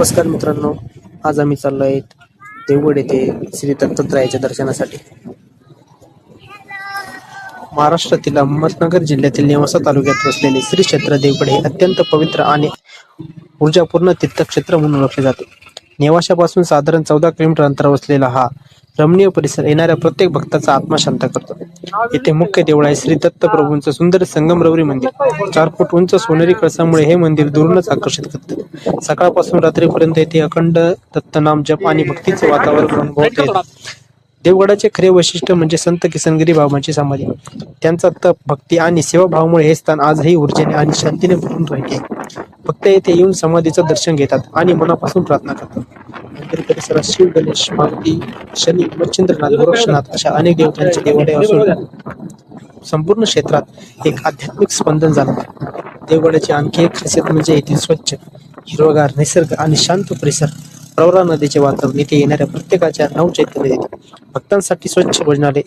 नमस्कार मित्रांनो आज आम्ही चाललो आहे देवगड येथे श्री दत्तात्रयाच्या दर्शनासाठी. महाराष्ट्रातील अहमदनगर जिल्ह्यातील नेवासा तालुक्यात वसलेले श्री क्षेत्र देवगड हे अत्यंत पवित्र आणि ऊर्जापूर्ण तीर्थक्षेत्र म्हणून ओळखले जाते. नेवाशापासून साधारण चौदा किलोमीटर अंतरावर वसलेला हा रमणीय परिसर येणाऱ्या प्रत्येक भक्ताचा आत्मा शांत करतो. येथे मुख्य देऊळ आहे श्री दत्त प्रभूंचं सुंदर संगमरवरी मंदिर. चार फूट उंच सोनेरी कळसामुळे हे मंदिर दुरूनच आकर्षित करते. सकाळपासून रात्रीपर्यंत येथे अखंड दत्तनाम जप आणि भक्तीचे वातावरण अनुभवता येते. देवगडाचे खरे वैशिष्ट्य म्हणजे संत किसनगिरी बाबांची समाधी. त्यांचा तप भक्ती आणि सेवाभावामुळे हे स्थान आजही ऊर्जेने आणि शांतीने भरून राहिले फक्त येथे येऊन समाधीचं दर्शन घेतात आणि मनापासून प्रार्थना करतात. मंदिर परिसरात शिव गणेश मारुती शनी मच्छिंद्रनाथ गोरक्षनाथ अशा अनेक देवतांचे देवालय असून संपूर्ण क्षेत्रात एक आध्यात्मिक स्पंदन झालं देवगडाची आणखी एक खासियत म्हणजे येथील स्वच्छ हिरवगार निसर्ग आणि शांत परिसर. प्रवरा नदीचे वातावरण इथे येणाऱ्या प्रत्येकाच्या नवचैतन्य देते. भक्तांसाठी स्वच्छ भोजनालय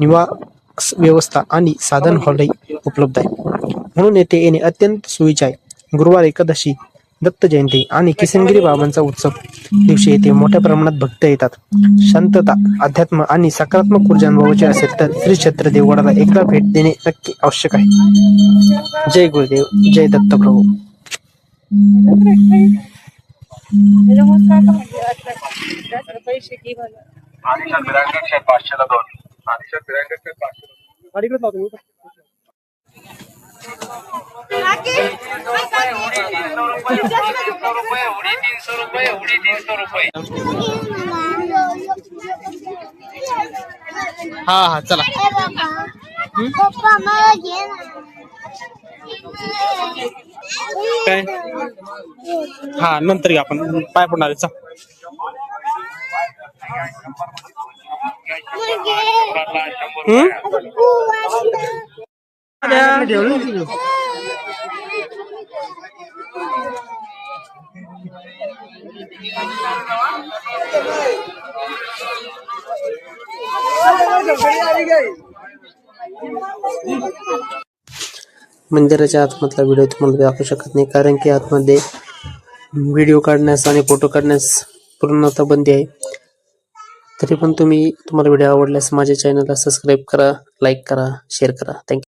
निवास व्यवस्था आणि साधन हॉलही उपलब्ध आहे. म्हणून येथे येणे अत्यंत सोयीचे आहे. गुरुवार एकादशी दत्त जयंती आणि किसनगिरी बाबांचा उत्सव. दिवशी येथे मोठ्या प्रमाणात भक्त येतात. शांतता अध्यात्म आणि सकारात्मक ऊर्जा अनुभवायची असेल तर श्री क्षेत्र देवगडाला एकदा भेट देणे नक्की आवश्यक आहे. जय गुरुदेव जय दत्त प्रभू. त्याच्यामुळे हा हा चला पप्पा मला घे ना काय हा नंतर घ्या आपण पाय पडणार आहे, चल. हम्म? मंदिराच्या आतमधला व्हिडिओ तुम्हाला दाखवू शकत नाही कारण की आतमध्ये व्हिडिओ काढण्यास आणि फोटो काढण्यास पूर्णतः बंदी आहे. तरी पण तुम्ही तुम्हाला व्हिडिओ आवडल्यास माझ्या चॅनलला सबस्क्राईब करा लाईक करा शेअर करा. थँक्यू